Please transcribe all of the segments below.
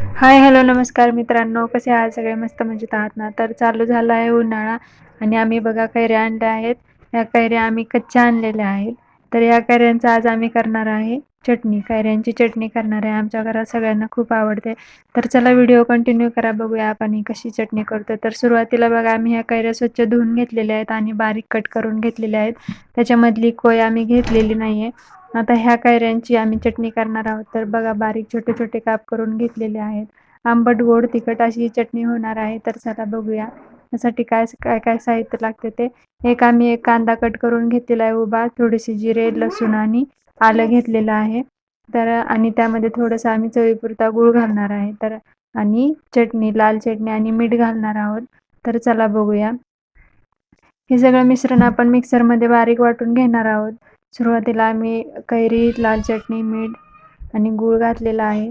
Hi hello नमस्कार मित्रांनो. कसे आहात? सगळे मस्त मजेत आहात ना? तर चालू झाला आहे उन्हाळा आणि आम्ही बघा कैऱ्या आणल्या आहेत. या कैऱ्या आम्ही कच्च्या आणलेल्या आहेत. तर या कैऱ्यांचा आज आम्ही करणार आहे चटणी कैऱ्यांची चटणी करणार आहे. आमच्या घरात सगळ्यांना खूप आवडते. तर चला व्हिडिओ कंटिन्यू करा बघूया आपण ही कशी चटणी करतो. तर सुरुवातीला बघा आम्ही ह्या कैऱ्या स्वच्छ धुवून घेतलेल्या आहेत आणि बारीक कट करून घेतलेल्या आहेत. त्याच्यामधली कोय आम्ही घेतलेली नाही आहे आता ह्या कैऱ्यांची आम्ही चटणी करणार आहोत. तर बघा बारीक छोटे छोटे काप करून घेतलेले आहेत. आंबट गोड तिखट अशी चटणी होणार आहे. तर चला बघूया त्यासाठी काय काय काय साहित्य लागते ते. एक आम्ही एक कांदा कट करून घेतलेला आहे उभा. थोडीशी जिरे लसूण आणि आलं घेतलेलं आहे. तर आणि त्यामध्ये थोडंसं आम्ही चवीपुरता गूळ घालणार आहे. तर आणि चटणी लाल चटणी आणि मीठ घालणार आहोत. तर चला बघूया. हे सगळं मिश्रण आपण मिक्सरमध्ये बारीक वाटून घेणार आहोत. सुरुवातीला आम्ही कैरी लाल चटणी मीठ आणि गूळ घातलेला आहे.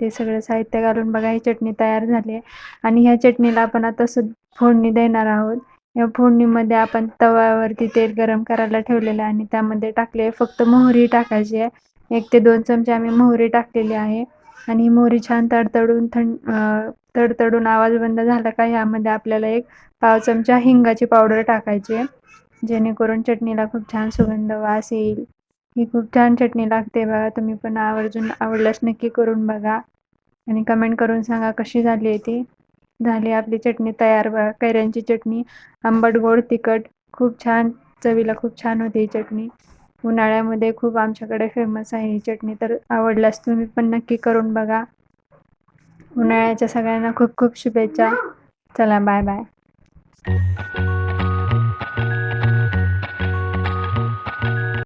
ते सगळं साहित्य घालून बघा ही चटणी तयार झाली आहे. आणि ह्या चटणीला आपण आता सु फोडणी देणार आहोत. या फोडणीमध्ये आपण तव्यावरती तेल गरम करायला ठेवलेलं आहे आणि त्यामध्ये टाकले फक्त मोहरी टाकायची आहे. एक ते दोन चमचे आम्ही मोहरी टाकलेली आहे. आणि ही मोहरी छान तडतडून थंड तडतडून आवाज बंद झाला का ह्यामध्ये आपल्याला एक पाव चमचा हिंगाची पावडर टाकायची आहे. जेणेकरून चटणीला खूप छान सुगंध वास येईल. ही खूप छान चटणी लागते बघा. तुम्ही पण आवर्जून आवडल्यास नक्की करून बघा. आणि कमेंट करून सांगा कशी झाली आहे ती. झाली आपली चटणी तयार. कैऱ्यांची चटणी आंबट गोड तिखट. खूप छान चवीला खूप छान होती ही चटणी. उन्हाळ्यामध्ये खूप आमच्याकडे फेमस आहे ही चटणी तर आवडल्यास तुम्ही पण नक्की करून बघा. उन्हाळ्याच्या सगळ्यांना खूप खूप शुभेच्छा. चला बाय बाय